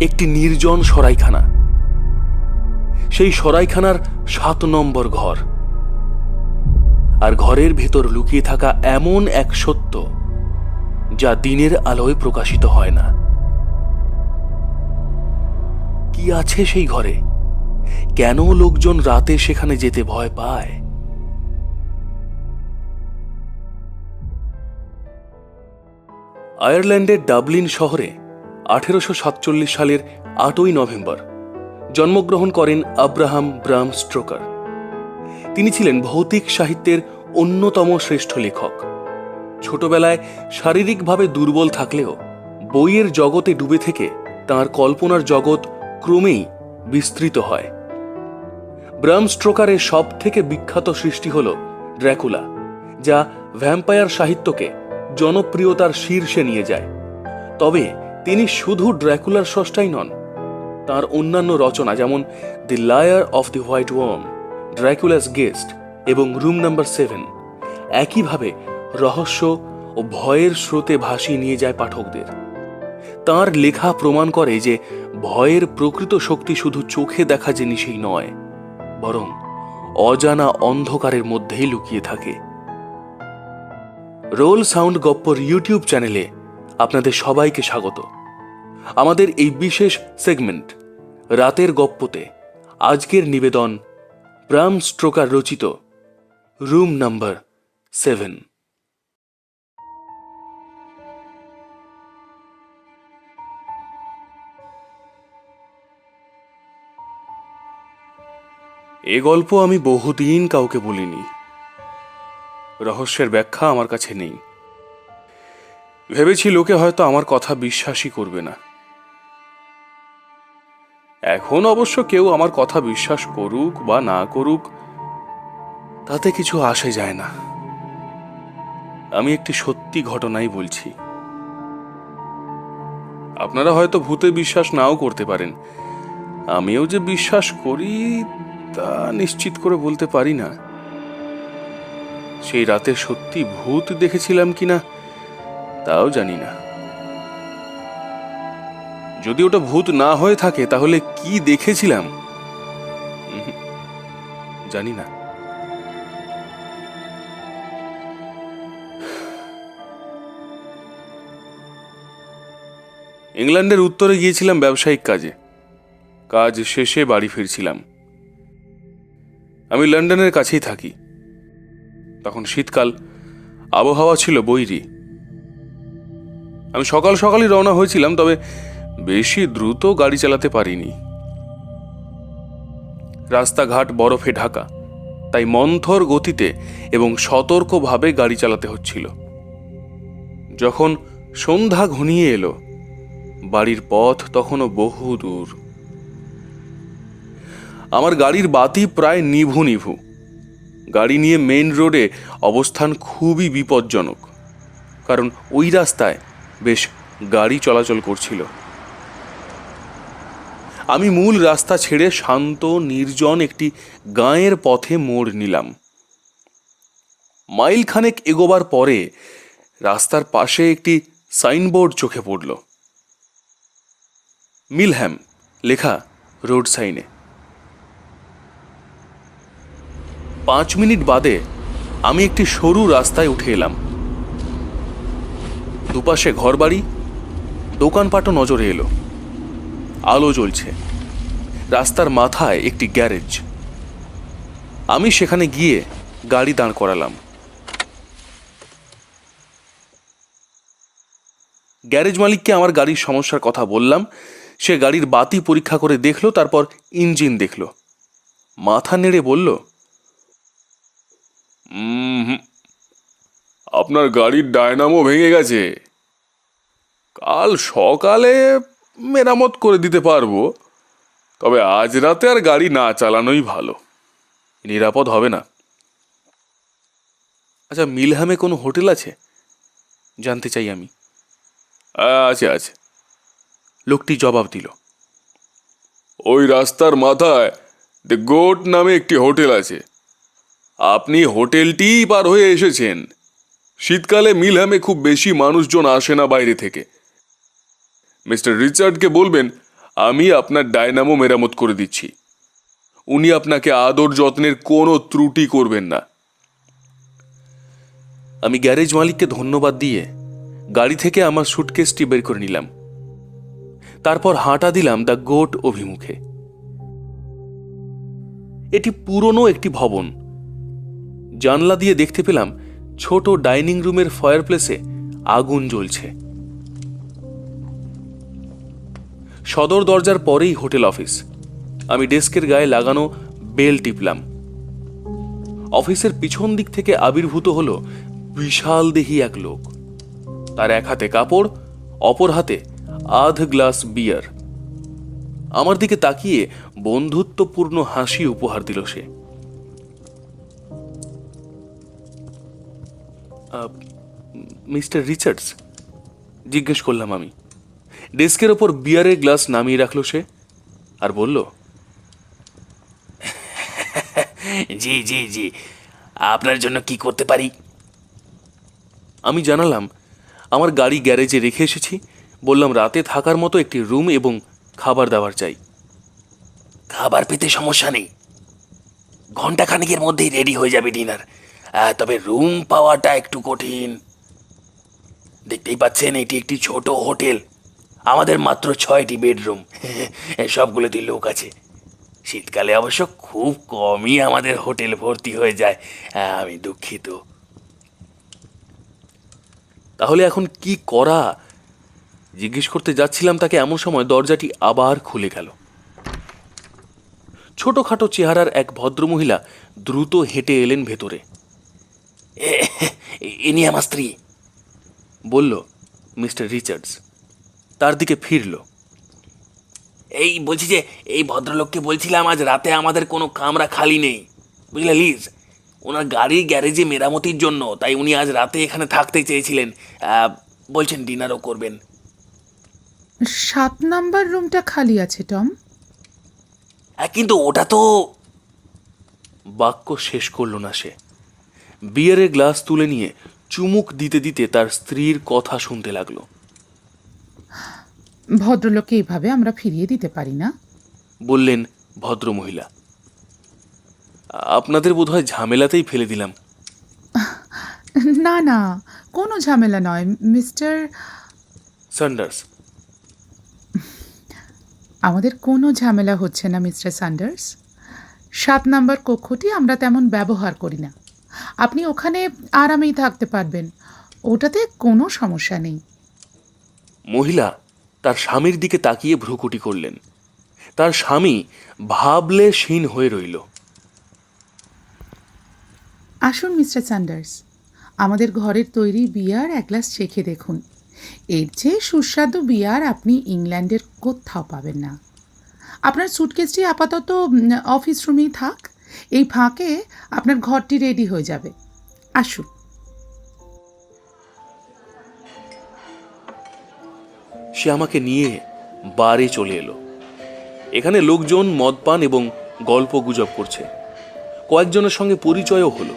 একটি নির্জন সরাইখানা। সেই সরাইখানার সাত নম্বর ঘর। আর ঘরের ভেতর লুকিয়ে থাকা এমন এক সত্য, যা দিনের আলোয় প্রকাশিত হয় না। কি আছে সেই ঘরে? কেন লোকজন রাতে সেখানে যেতে ভয় পায়? আয়ারল্যান্ডের ডাবলিন শহরে আঠেরোশো সাতচল্লিশ সালের আটই নভেম্বর জন্মগ্রহণ করেন আব্রাহাম ব্রাম স্ট্রোকার। তিনি ছিলেন ভৌতিক সাহিত্যের অন্যতম শ্রেষ্ঠ লেখক। ছোটবেলায় শারীরিকভাবে দুর্বল থাকলেও বইয়ের জগতে ডুবে থেকে তার কল্পনার জগৎ ক্রমেই বিস্তৃত হয়। ব্রাম স্ট্রোকারের সব থেকে বিখ্যাত সৃষ্টি হল ড্র্যাকুলা, যা ভ্যাম্পায়ার সাহিত্যকে জনপ্রিয়তার শীর্ষে নিয়ে যায়। তবে তিনি শুধু ড্র্যাকুলার স্রষ্টাই নন, তার অন্যান্য রচনা যেমন the lair of the white worm Dracula's guest এবং রুম নাম্বার সেভেন একইভাবে রহস্য ও ভয়ের স্রোতে ভাসিয়ে নিয়ে যায় পাঠকদের। তার লেখা প্রমাণ করে যে ভয়ের প্রকৃত শক্তি শুধু চোখে দেখা জিনিসই নয়, বরং অজানা অন্ধকারের মধ্যেই লুকিয়ে থাকে। রোল সাউন্ড গপ্পর ইউটিউব চ্যানেলে আপনাদের সবাইকে স্বাগত। আমাদের এই বিশেষ সেগমেন্ট, রাতের গপ্পতে, আজকের নিবেদন ব্রাম স্ট্রোকার রচিত, রুম নাম্বার সেভেন। এ গল্প আমি বহুদিন কাউকে বলিনি। রহস্যের ব্যাখ্যা আমার কাছে নেই। ভেবেছি লোকে হয়তো আমার কথা বিশ্বাসই করবে না। এখন অবশ্য কেউ আমার কথা বিশ্বাস করুক বা না করুক, তাতে কিছু আসে যায় না। আমি একটি সত্যি ঘটনাই বলছি। আপনারা হয়তো ভূতে বিশ্বাস নাও করতে পারেন। আমিও যে বিশ্বাস করি, তা নিশ্চিত করে বলতে পারি না। সেই রাতে সত্যি ভূত দেখেছিলাম কিনা তাও জানি না। যদি ওটা ভূত না হয়ে থাকে, তাহলে কি দেখেছিলাম? জানি না। ইংল্যান্ডের উত্তরে গিয়েছিলাম ব্যবসায়িক কাজে। কাজ শেষে বাড়ি ফিরছিলাম। আমি লন্ডনের কাছেই থাকি। তখন শীতকাল, আবহাওয়া ছিল বৈরী। আমি সকাল সকালই রওনা হয়েছিলাম, তবে বেশি দ্রুত গাড়ি চালাতে পারিনি। রাস্তাঘাট বরফে ঢাকা, তাই মন্থর গতিতে এবং সতর্কভাবে গাড়ি চালাতে হচ্ছিল। যখন সন্ধ্যা ঘনিয়ে এলো, বাড়ির পথ তখনও বহু দূর। আমার গাড়ির বাতি প্রায় নিভু নিভু। গাড়ি নিয়ে মেইন রোডে অবস্থান খুবই বিপজ্জনক, কারণ ওই রাস্তায় বেশ গাড়ি চলাচল করছিল। আমি মূল রাস্তা ছেড়ে শান্ত, নির্জন একটি গাঁয়ের পথে মোড় নিলাম। মাইল খানেক এগোবার পরে রাস্তার পাশে একটি সাইনবোর্ড চোখে পড়ল। মিলহ্যাম, লেখা, রোড সাইনে। পাঁচ মিনিট বাদে আমি একটি সরু রাস্তায় উঠে এলাম। দুপাশে ঘরবাড়ি দোকানপাটও নজরে এলো। আলো জ্বলছে। রাস্তার মাথায় একটি গ্যারেজ। আমি সেখানে গিয়ে গাড়ি দাঁড় করালাম। গ্যারেজ মালিককে আমার গাড়ির সমস্যার কথা বললাম। সে গাড়ির বাতি পরীক্ষা করে দেখল তারপর ইঞ্জিন দেখল। মাথা নেড়ে বলল "উম হুম, আপনার গাড়ির ডায়নামো ভেঙে গেছে। কাল সকালে মেরামত করে দিতে পারব। তবে আজ রাতে আর গাড়ি না চালানোই ভালো। নিরাপদ হবে না। আচ্ছা মিলহামে কোনো হোটেল আছে? জানতে চাই আমি। আছে আছে। লোকটি জবাব দিল। ওই রাস্তার মাথায় দ্য গোট নামে একটি হোটেল আছে। আপনি হোটেলটিই পার হয়ে এসেছেন। শীতকালে মিলহামে খুব বেশি মানুষজন আসে না বাইরে থেকে। মিস্টার রিচার্ডকে বলবেন, আমি আপনার ডায়নামো মেরামত করে দিচ্ছি। উনি আপনাকে আদর যত্নের কোনো ত্রুটি করবেন না। আমি গ্যারেজ মালিককে ধন্যবাদ দিয়ে গাড়ি থেকে আমার সুটকেসটি বের করে নিলাম। তারপর হাঁটা দিলাম দ্য গোট অভিমুখে। এটি পুরনো একটি ভবন। জানলা দিয়ে দেখতে পেলাম ছোট ডাইনিং রুমের ফায়ারপ্লেসে আগুন জ্বলছে। সদর দরজার পরেই হোটেল অফিস। আমি ডেস্কের গায়ে লাগানো বেল টিপলাম। অফিসের পিছন দিক থেকে আবির্ভূত হলো বিশাল দেহি এক লোক। তার এক হাতে কাপড়, অপর হাতে আধ গ্লাস বিয়ার। আমার দিকে তাকিয়ে বন্ধুত্বপূর্ণ হাসি উপহার দিল সে। মিস্টার রিচার্ডস, জিজ্ঞেস করলাম আমি। ডেস্কের ওপর বিয়ারের গ্লাস নামিয়ে রাখল সে আর বলল জি জি জি। আপনার জন্য কি করতে পারি? আমি জানালাম আমার গাড়ি গ্যারেজে রেখে এসেছি বললাম রাতে থাকার মতো একটি রুম এবং খাবার দাবার চাই। খাবার পেতে সমস্যা নেই। ঘণ্টা খানিকের মধ্যেই রেডি হয়ে যাবে ডিনার। তবে রুম পাওয়াটা একটু কঠিন। দেখতেই পাচ্ছেন এটি একটি ছোট হোটেল। আমাদের মাত্র ছয়টি বেডরুম। সবগুলোতেই লোক আছে। শীতকালে অবশ্য খুব কমই আমাদের হোটেল ভর্তি হয়ে যায়। আমি দুঃখিত। তাহলে এখন কি করা? জিজ্ঞেস করতে যাচ্ছিলাম তাকে এমন সময় দরজাটি আবার খুলে গেল। ছোটখাটো চেহারার এক ভদ্রমহিলা দ্রুত হেঁটে এলেন ভেতরে। এ- ইনি আমার স্ত্রী। বলল মিস্টার রিচার্ডস তার দিকে ফিরল। এই বলছি যে এই ভদ্রলোককে বলছিলাম আজ রাতে আমাদের কোনো কামরা খালি নেই। বুঝলে লিজ? ওনার গাড়ির গ্যারেজে মেরামতির জন্য তাই উনি আজ রাতে এখানে থাকতে চেয়েছিলেন। বলছেন ডিনারও করবেন। সাত নাম্বার রুমটা খালি আছে টম। আহ, কিন্তু ওটা তো বাক্য শেষ করল না সে। বিয়ারের গ্লাস তুলে নিয়ে চুমুক দিতে দিতে তার স্ত্রীর কথা শুনতে লাগল। ভদ্রলোককে এইভাবে আমরা ফিরিয়ে দিতে পারি না। বললেন ভদ্রমহিলা আপনাদের বোধহয় ঝামেলাতেই ফেলে দিলাম। না না কোনো ঝামেলা নয় মিস্টার। সান্ডার্স। আমাদের কোনো ঝামেলা হচ্ছে না মিস্টার সান্ডার্স। সাত নাম্বার কক্ষটি আমরা তেমন ব্যবহার করি না। আপনি ওখানে আরামেই থাকতে পারবেন। ওটাতে কোনো সমস্যা নেই। মহিলা তার স্বামীর দিকে তাকিয়ে ভ্রুকুটি করলেন। তার স্বামী ভাবলে ক্ষীণ হয়ে রইল। আসুন, মিস্টার সান্ডার্স। আমাদের ঘরের তৈরি বিয়ার এক গ্লাস চেখে দেখুন। এর চেয়ে সুস্বাদু বিয়ার আপনি ইংল্যান্ডের কোথাও পাবেন না। আপনার সুটকেসটি আপাতত অফিস রুমেই থাক। এই ফাঁকে আপনার ঘরটি রেডি হয়ে যাবে। আসুন। সে আমাকে নিয়ে বারে চলে এলো। এখানে লোকজন মদ পান এবং গল্প গুজব করছে। কয়েকজনের সঙ্গে পরিচয়ও হলো।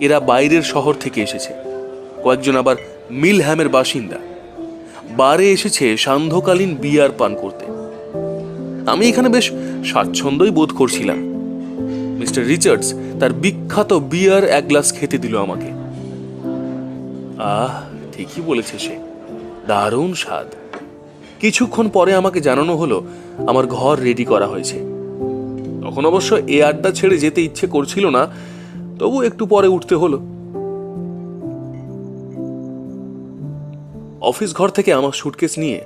এরা বাইরের শহর থেকে এসেছে। কয়েকজন আবার মিলহ্যামের বাসিন্দা। বারে এসেছে সান্ধ্যকালীন বিয়ার পান করতে। আমি এখানে বেশ স্বাচ্ছন্দ্যই বোধ করছিলাম। মিস্টার রিচার্ডস তার বিখ্যাত বিয়ার এক গ্লাস খেতে দিল আমাকে। আহ, ঠিকই বলেছে সে। দারুণ স্বাদ। কিছুক্ষণ পরে আমাকে জানানো হলো, আমার ঘর রেডি করা হয়েছে। তখন অবশ্য এ আড্ডা ছেড়ে যেতে ইচ্ছে করছিল না, তবু একটু পরে উঠতে হলো। অফিস ঘর থেকে আমার সুটকেস নিয়ে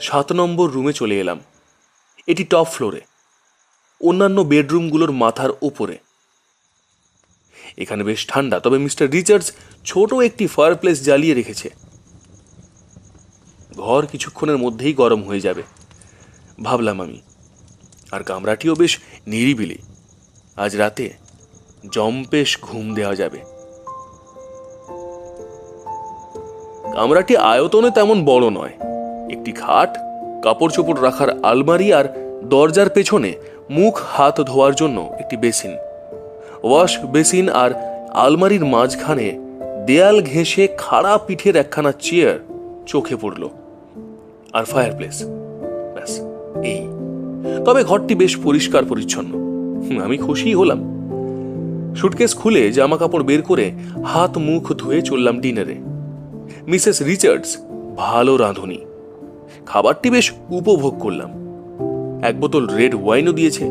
সাত নম্বর রুমে চলে এলাম। এটি টপ ফ্লোরে অন্যান্য বেডরুমগুলোর মাথার উপরে। এখানে বেশ ঠান্ডা, তবে মিস্টার রিচার্ডস ছোট একটি ফায়ারপ্লেস জ্বালিয়ে রেখেছে। ঘর কিছুক্ষণের মধ্যেই গরম হয়ে যাবে। ভাবলাম আমি। আর কামরাটিও বেশ নিরিবিলি। আজ রাতে জম্পেশ ঘুম দেওয়া যাবে। কামরাটি আয়তনে তেমন বড় নয়। একটি খাট কাপড় চোপড় রাখার আলমারি আর দরজার পেছনে মুখ হাত ধোয়ার জন্য একটি বেসিন। ওয়াশ বেসিন আর আলমারির মাঝখানে দেয়াল ঘেঁষে খাড়া পিঠের একখানা চেয়ার চোখে পড়ল। আর ফায়ারপ্লেস ব্যাস, এই। তবে ঘরটি বেশ পরিষ্কার পরিচ্ছন্ন। আমি খুশি হলাম। সুটকেস খুলে জামা কাপড় বের করে হাত মুখ ধুয়ে চললাম ডিনারে। মিসেস রিচার্ডস, ভালো রাঁধুনি। খাবারটি বেশ উপভোগ করলাম। এক বোতল রেড ওয়াইনও দিয়েছে।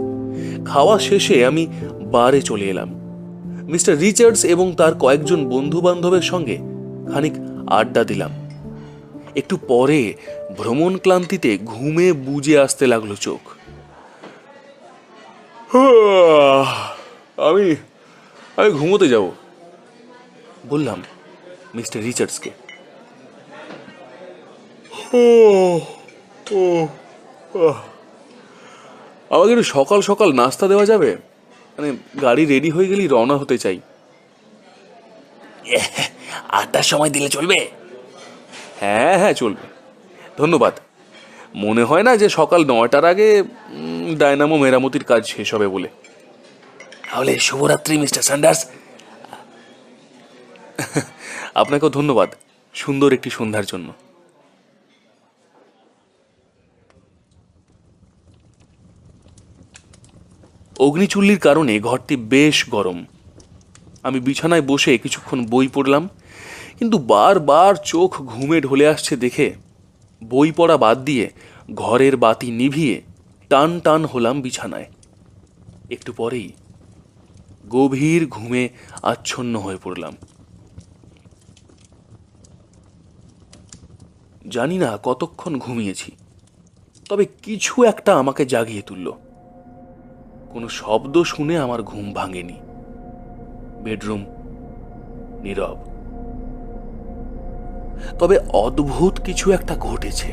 খাওয়া শেষে আমি বারে চলে এলাম। মিস্টার রিচার্ডস এবং তার কয়েকজন বন্ধু বান্ধবের সঙ্গে খানিক আড্ডা দিলাম। একটু পরে ভ্রমণ ক্লান্তিতে ঘুমে বুজে আসতে লাগল চোখ। আমি আমি ঘুমোতে যাব। বললাম মিস্টার রিচার্ডসকে। আমাকে একটু সকাল সকাল নাস্তা দেওয়া যাবে? মানে গাড়ি রেডি হয়ে গেলেই রওনা হতে চাই। আটটার সময় দিলে চলবে? হ্যাঁ হ্যাঁ চলবে। ধন্যবাদ। মনে হয় না যে সকাল নয়টার আগে ডায়নামো মেরামতির কাজ শেষ হবে বলে। তাহলে শুভরাত্রি, মিস্টার স্যান্ডার্স। আপনাকেও ধন্যবাদ সুন্দর একটি সন্ধ্যার জন্য। অগ্নিচুল্লির কারণে ঘরটি বেশ গরম। আমি বিছানায় বসে কিছুক্ষণ বই পড়লাম, কিন্তু বারবার চোখ ঘুমে ঢলে আসছে দেখে বই পড়া বাদ দিয়ে ঘরের বাতি নিভিয়ে টান টান হলাম বিছানায়। একটু পরেই গভীর ঘুমে আচ্ছন্ন হয়ে পড়লাম। জানি না কতক্ষণ ঘুমিয়েছি, তবে কিছু একটা আমাকে জাগিয়ে তুলল। কোনো শব্দ শুনে আমার ঘুম ভাঙেনি। বেডরুম নীরব। তবে অদ্ভুত কিছু একটা ঘটেছে।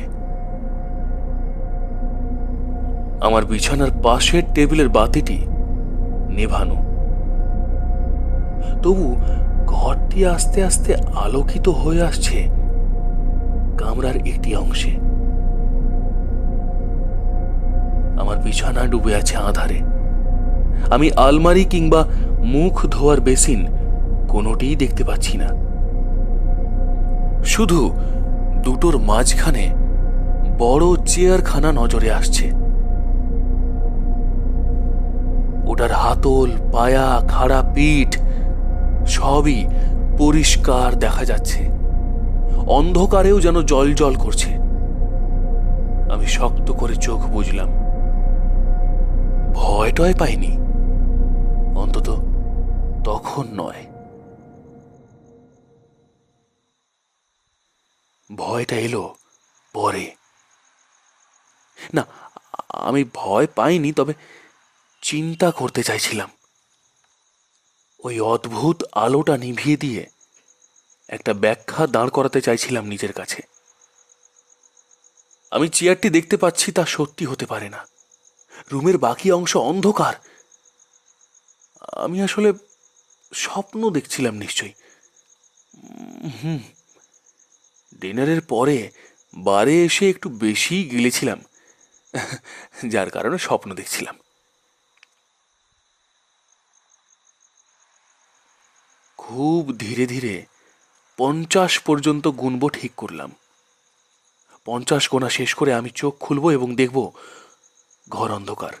আমার বিছানার পাশের টেবিলের বাতিটি নেভানো। তবু ঘরটি আস্তে আস্তে আলোকিত হয়ে আসছে কামরার একটি অংশে। আমার বিছানা ডুবে আছে আধারে। আমি আলমারি কিংবা মুখ ধোয়ার বেসিন কোনোটিই দেখতে পাচ্ছি না। শুধু দুটোর মাঝখানে বড় চেয়ারখানা নজরে আসছে। ওটার হাতল, পায়া, খাড়া পিঠ সবই পরিষ্কার দেখা যাচ্ছে। অন্ধকারেও যেন জল জল করছে। আমি শক্ত করে চোখ বুঝলাম ভয় টয় পাইনি। অন্তত তখন নয়। ভয়টা এলো পরে। না, আমি ভয় পাইনি, তবে চিন্তা করতে চাইছিলাম। ওই অদ্ভুত আলোটা নিভিয়ে দিয়ে একটা ব্যাখ্যা দাঁড় করাতে চাইছিলাম নিজের কাছে। আমি চেয়ারটি দেখতে পাচ্ছি, তা সত্যি হতে পারে না। রুমের বাকি অংশ অন্ধকার। আমি আসলে স্বপ্ন দেখছিলাম নিশ্চয়ই। হুম। ডিনারের পরে বারে এসে একটু বেশি গিলেছিলাম, যার কারণে স্বপ্ন দেখছিলাম। খুব ধীরে ধীরে পঞ্চাশ পর্যন্ত গুনবো ঠিক করলাম। পঞ্চাশ গোনা শেষ করে আমি চোখ খুলবো এবং দেখব ঘর অন্ধকার।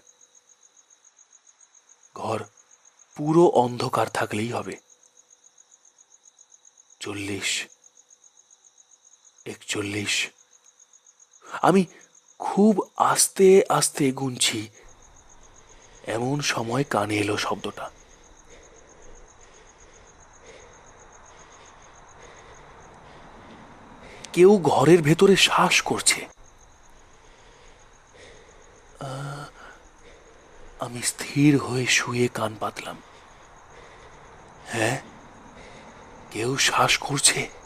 ঘর পুরো অন্ধকার থাকলেই হবে। চল্লিশ একচল্লিশ। আমি খুব আস্তে আস্তে গুনছি। এমন সময় কানে এলো শব্দটা। কেউ ঘরের ভেতরে শ্বাস করছে। আমি স্থির হয়ে শুয়ে কান পাতলাম। হ্যাঁ? কেউ শ্বাস করছে?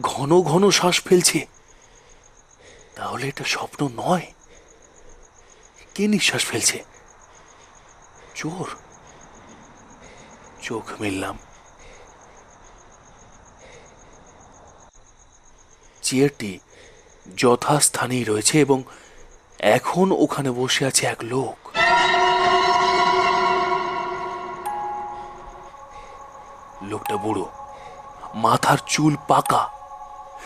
ঘন ঘন শ্বাস ফেলছে। তাহলে এটা স্বপ্ন নয়। কে নিঃশ্বাস ফেলছে? চোর। চোখ মিললাম। চেয়ারটি যথাস্থানেই রয়েছে এবং এখন ওখানে বসে আছে এক লোক। লোকটা বুড়ো। মাথার চুল পাকা।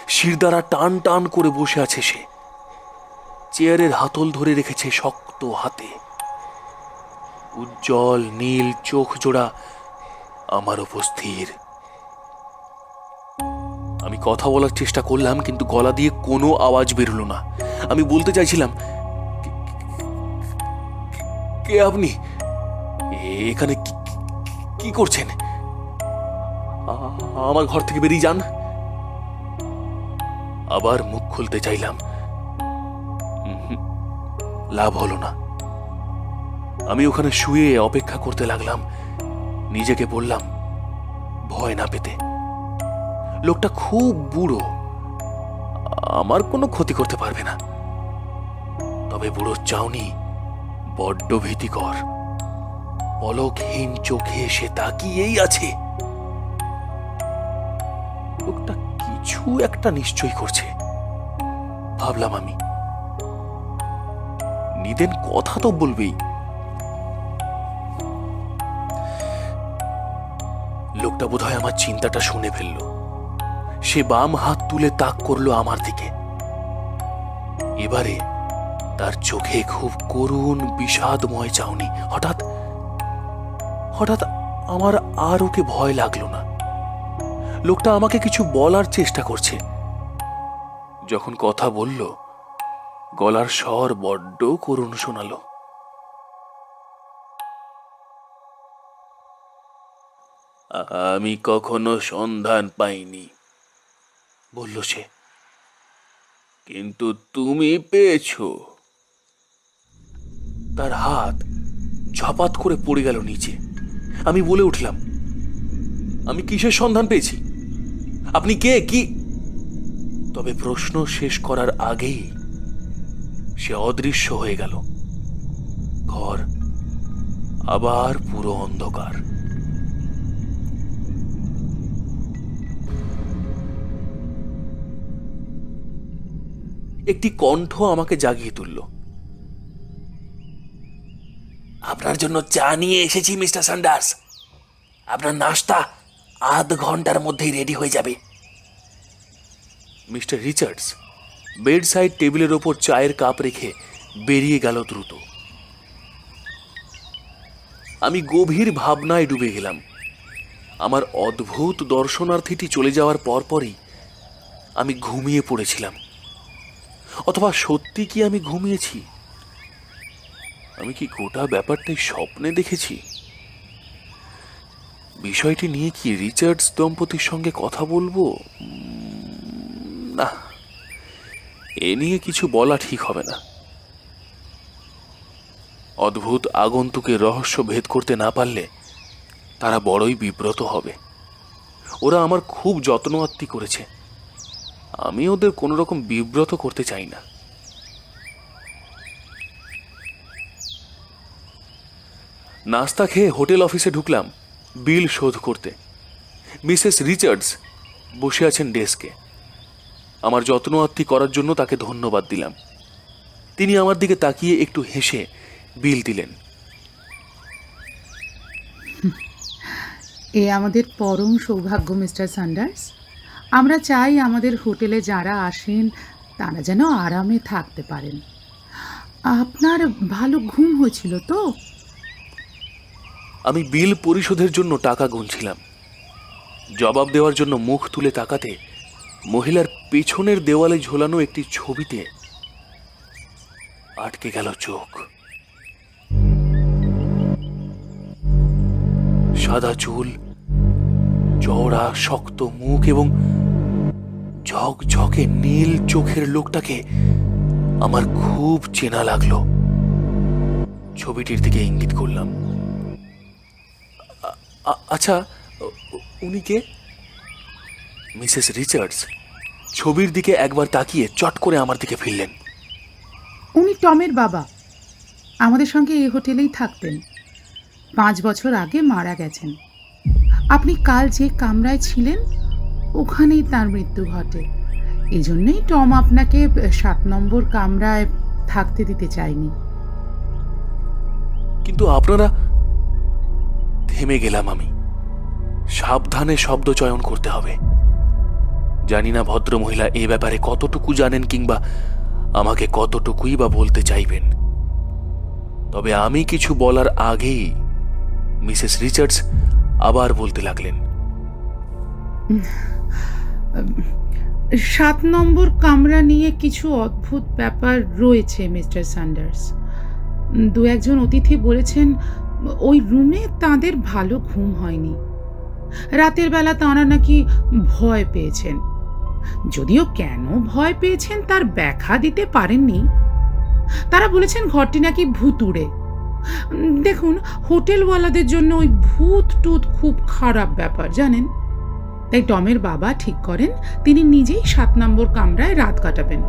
শিরদাঁড়া টান টান করে বসে আছে সে। চেয়ারের হাতল ধরে রেখেছে শক্ত হাতে। উজ্জ্বল নীল চোখ জোড়া আমার উপস্থির আমি কথা বলার চেষ্টা করলাম, কিন্তু গলা দিয়ে কোনো আওয়াজ বেরোলো না। আমি বলতে চাইছিলাম, "কে- আপনি? এখানে কি করছেন? আমার ঘর থেকে বেরিয়ে যান। আবার মুখ খুলতে চাইলাম। লাভ হলো না। আমি ওখানে শুয়ে অপেক্ষা করতে লাগলাম। নিজেকে বললাম, ভয় না পেতে। লোকটা খুব বুড়ো। আমার কোনো ক্ষতি করতে পারবে না। তবে বুড়ো চাউনি বড্ড ভীতিকর। পলকহীন চোখে সে তাকিয়েই আছে। কিছু একটা নিশ্চয় করছে। ভাবলাম আমি। নিদেন কথা তো বলবেই। লোকটা বোধহয় আমার চিন্তাটা শুনে ফেলল। সে বাম হাত তুলে তাক করল আমার দিকে। এবারে তার চোখে খুব করুণ বিষাদময় চাউনি। হঠাৎ হঠাৎ আমার আর ওকে ভয় লাগল না। লোকটা আমাকে কিছু বলার চেষ্টা করছে। যখন কথা বলল, গলার স্বর বড্ড করুণ শোনালো। আমি কখনো সন্ধান পাইনি, বলল সে। কিন্তু তুমি পেয়েছ। তার হাত ঝপাত করে পড়ে গেল নিচে। আমি বলে উঠলাম, আমি কিসের সন্ধান পেয়েছি? আপনি কে? কি? তবে প্রশ্ন শেষ করার আগেই সে অদৃশ্য হয়ে গেল। ঘর আবার পুরো অন্ধকার। একটি কণ্ঠ আমাকে জাগিয়ে তুলল। আপনার জন্য চা নিয়ে এসেছি, মিস্টার সান্ডার্স। আপনার নাস্তা আধ ঘণ্টার মধ্যেই রেডি হয়ে যাবে। মিস্টার রিচার্ডস বেড সাইড টেবিলের ওপর চায়ের কাপ রেখে বেরিয়ে গেল দ্রুত। আমি গভীর ভাবনায় ডুবে গেলাম। আমার অদ্ভুত দর্শনার্থীটি চলে যাওয়ার পরপরই আমি ঘুমিয়ে পড়েছিলাম। অথবা সত্যি কি আমি ঘুমিয়েছি? আমি কি গোটা ব্যাপারটাই স্বপ্নে দেখেছি? বিষয়টি নিয়ে কি রিচার্ডস দম্পতির সঙ্গে কথা বলব? না, এ নিয়ে কিছু বলা ঠিক হবে না। অদ্ভুত আগন্তুকের রহস্য ভেদ করতে না পারলে তারা বড়ই বিব্রত হবে। ওরা আমার খুব যত্ন আত্মি করেছে। আমি ওদের কোনো রকম বিব্রত করতে চাই না। নাস্তা খেয়ে হোটেল অফিসে ঢুকলাম। বিল শোধ করতে। মিসেস রিচার্ডস বসে আছেন ডেস্কে। আমার যত্ন আত্মি করার জন্য তাকে ধন্যবাদ দিলাম। তিনি আমার দিকে তাকিয়ে একটু হেসে বিল দিলেন। এ আমাদের পরম সৌভাগ্য, মিস্টার সান্ডার্স। আমরা চাই আমাদের হোটেলে যারা আসেন, তারা যেন আরামে থাকতে পারেন। আপনার ভালো ঘুম হয়েছিল তো? আমি বিল পরিশোধের জন্য টাকা গুনছিলাম। জবাব দেওয়ার জন্য মুখ তুলে তাকাতে মহিলার পেছনের দেওয়ালে ঝোলানো একটি ছবিতে আটকে গেল চোখ। সাদা চুল, চওড়া, শক্ত মুখ এবং ঝকঝকে নীল চোখের লোকটাকে আমার খুব চেনা লাগল। ছবিটির দিকে ইঙ্গিত করলাম। আচ্ছা উনি কে? মিসেস রিচার্ডস ছবির দিকে একবার তাকিয়ে চট করে আমার দিকে ফিরলেন। উনি টমের বাবা। আমাদের সঙ্গে এই হোটেলেই থাকতেন। পাঁচ বছর আগে মারা গেছেন। আপনি কাল যে কামরায় ছিলেন ওখানেই তার মৃত্যু ঘটে। এই জন্যই টম আপনাকে সাত নম্বর কামরায় থাকতে দিতে চায়নি। কিন্তু আপনারা থেমে গেলাম আমি। সাবধানে শব্দ চয়ন করতে হবে। জানি না ভদ্রমহিলা এ ব্যাপারে কতটুকু জানেন কিংবা আমাকে কতটুকুই বা বলতে চাইবেন। তবে আমি কিছু বলার আগেই মিসেস রিচার্ডস আবার বলতে লাগলেন। সাত নম্বর কামরা নিয়ে কিছু অদ্ভুত ব্যাপার রয়েছে, মিস্টার স্যান্ডার্স দু একজন অতিথি বলেছেন ওই রুমে তাদের ভালো ঘুম হয়নি। রাতের বেলা তাঁরা নাকি ভয় পেয়েছেন। যদিও কেন ভয় পেয়েছেন তার ব্যাখ্যা দিতে পারেননি। তারা বলেছেন ঘরটি নাকি ভুতুড়ে দেখুন, হোটেলওয়ালাদের জন্য ওই ভূত টুত খুব খারাপ ব্যাপার, জানেন? তাই টমের বাবা ঠিক করেন, তিনি নিজেই সাত নম্বর কামরায় রাত কাটাবেন।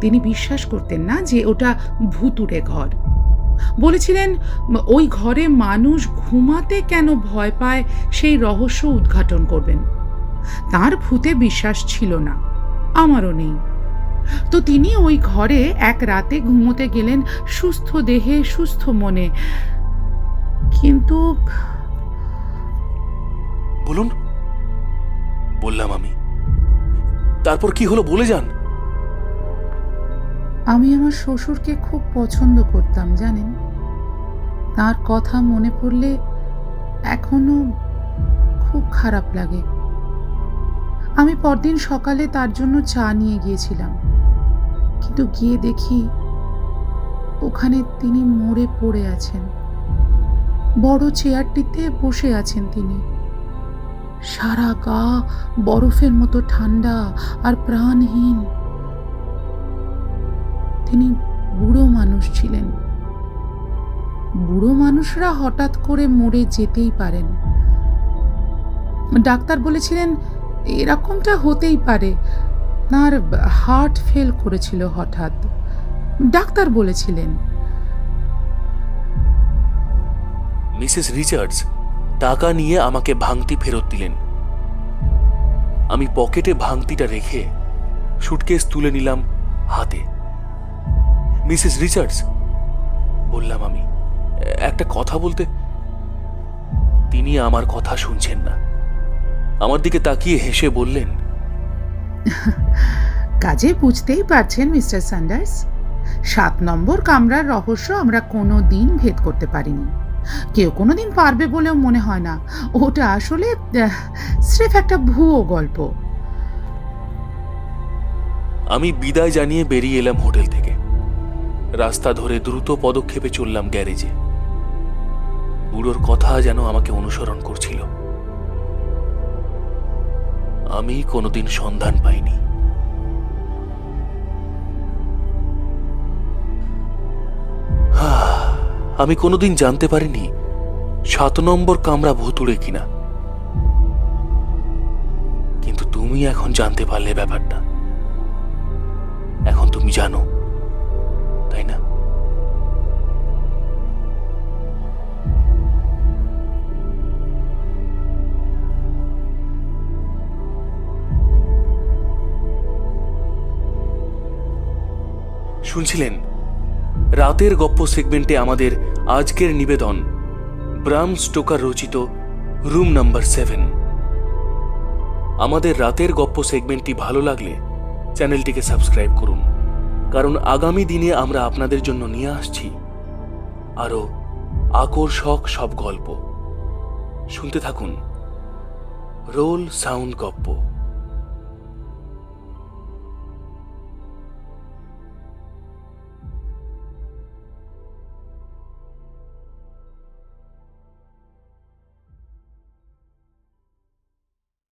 তিনি বিশ্বাস করতেন না যে ওটা ভুতুড়ে ঘর। বলেছিলেন, ওই ঘরে মানুষ ঘুমাতে কেন ভয় পায়, সেই রহস্য উদ্ঘাটন করবেন। তার ভূতে বিশ্বাস ছিল না, আমারও নেই। তো তিনি ওই ঘরে এক রাতে ঘুমোতে গেলেন সুস্থ দেহে, সুস্থ মনে। কিন্তু বলুন, বললাম আমি। তারপর কি হলো বলে যান? আমি আমার শ্বশুরকে খুব পছন্দ করতাম, জানেন? তার কথা মনে পড়লে এখনও খুব খারাপ লাগে। আমি পরদিন সকালে তার জন্য চা নিয়ে গিয়েছিলাম। কিন্তু গিয়ে দেখি ওখানে তিনি মরে পড়ে আছেন। বড় চেয়ারটিতে বসে আছেন তিনি। সারা গা বরফের মতো ঠান্ডা আর প্রাণহীন। তিনি বুড়ো মানুষ ছিলেন। বুড়ো মানুষরা হঠাৎ করে মরে যেতেই পারেন। ডাক্তার বলেছিলেন, এরকমটা হতেই পারে। তার হার্ট ফেল করেছিল হঠাৎ। ডাক্তার বলেছিলেন। মিসেস রিচার্ডস, টাকা নিয়ে আমাকে ভাঙতি ফেরত দিলেন। আমি পকেটে ভাঙতিটা রেখে সুটকেস তুলে নিলাম হাতে। Mrs Richards. বললাম আমি একটা কথা বলতে। তিনি আমার কথা শুনছেন না। আমার দিকে তাকিয়ে হেসে বললেন কাজে বুঝতেই পারছেন মিস্টার স্যান্ডার্স সাত নম্বর কামরার রহস্য আমরা কোনো দিন ভেদ করতে পারিনি। কেউ কোনো দিন পারবে বলেও মনে হয় না। ওটা আসলে স্রেফ একটা ভুয়ো গল্প। আমি বিদায় জানিয়ে বেরিয়ে এলাম হোটেল থেকে। রাস্তা ধরে দ্রুত পদক্ষেপে চললাম গ্যারেজে। বুড়োর কথা যেন আমাকে অনুসরণ করছিল। আমি কোনোদিন সন্ধান পাইনি। আমি কোনোদিন জানতে পারিনি সাত নম্বর কামরা ভুতুড়ে কিনা। কিন্তু তুমি এখন জানতে পারলে ব্যাপারটা। এখন তুমি জানো। শুনছিলেন? রাতের গপ্প সেগমেন্টে আমাদের আজকের নিবেদন, ব্রাম স্টোকার রচিত রুম নাম্বার সেভেন। আমাদের রাতের গপ্প সেগমেন্টটি ভালো লাগলে চ্যানেলটিকে সাবস্ক্রাইব করুন, কারণ আগামী দিনে আমরা আপনাদের জন্য নিয়ে আসছি আরও আকর্ষক সব গল্প। শুনতে থাকুন। রোল সাউন্ড গপ্প।